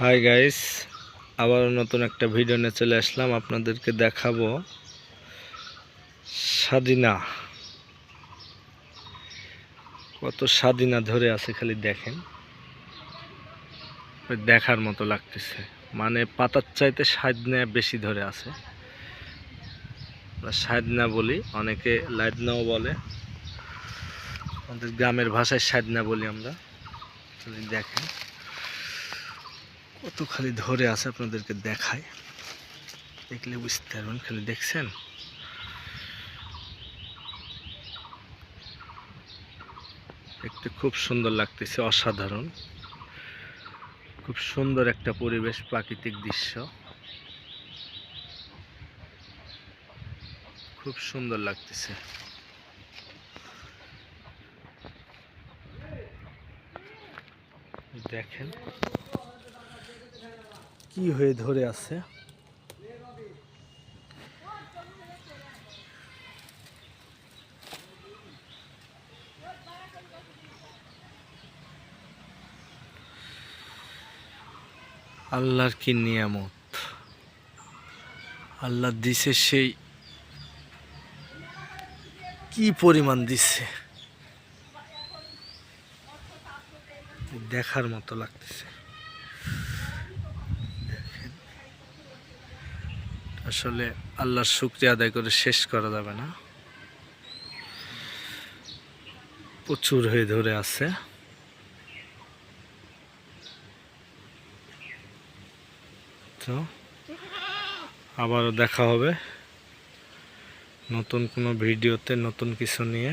Hi guys আবার নতুন একটা ভিডিও নিয়ে চলে আসলাম, আপনাদেরকে দেখাবো স্বাধীনা কত স্বাধীনা ধরে আছে খালি দেখেন। দেখার মতো লাগতেছে। মানে পাতার চাইতে সাজনা বেশি ধরে আছে। সাজনা বলি, অনেকে লাইদনাও বলে। আমাদের গ্রামের ভাষায় সাজনা বলি আমরা। দেখেন। কত খালি ধরে আছে আপনাদেরকে দেখায়? দেখলে বুঝতে পারবেন, খালি দেখছেন? দেখতে খুব সুন্দর লাগতেছে, অসাধারণ। খুব সুন্দর একটা পরিবেশ, প্রাকৃতিক দৃশ্য। খুব সুন্দর লাগতেছে। দেখেন। কি হয়ে ধরে আছে? আল্লাহর কি নিয়ামত? আল্লাহ দিছে সেই কি পরিমাণ দিছে? দেখার মতো লাগতেছে। আসলে আল্লাহর শুক্রিয়া আদায় করে শেষ করা যাবে না। প্রচুর হয়ে ধরে আছে। তো আবারও দেখা হবে নতুন কোনো ভিডিওতে, নতুন কিছু নিয়ে।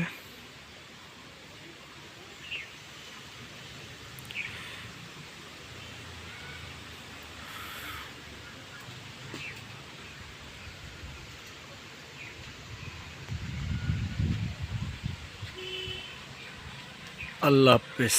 আল্লাহ হাফেজ।